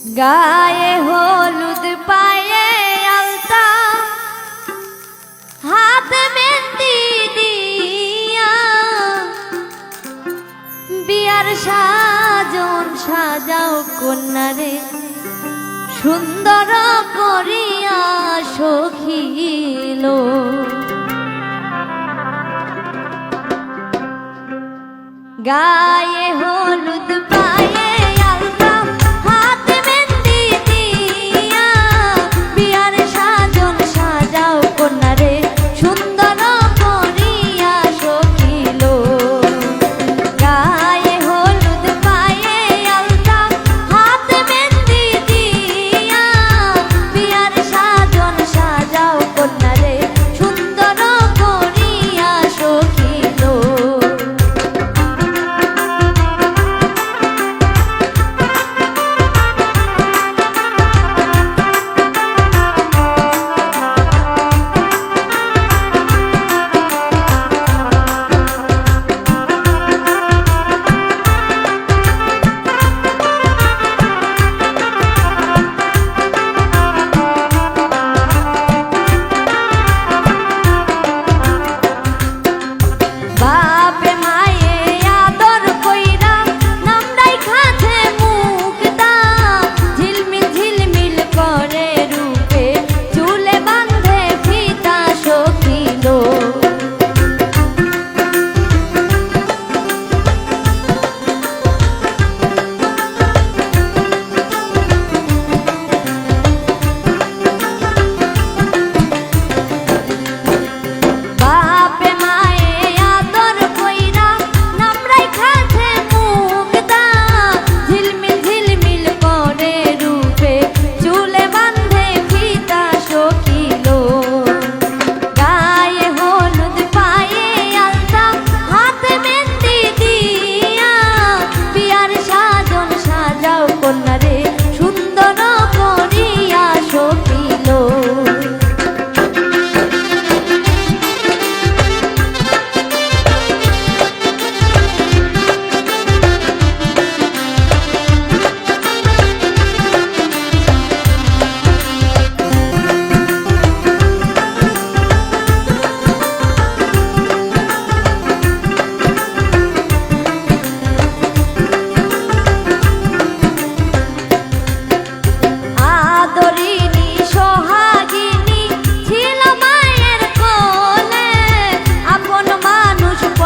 গায়ে হলুদ পায়ে আলতা, হাত মেহেন্দি দিয়া। বিয়ার সাজন সাজাও কন্যারে, সুন্দর করিয়া সখিল। গায়ে হলুদ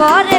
caught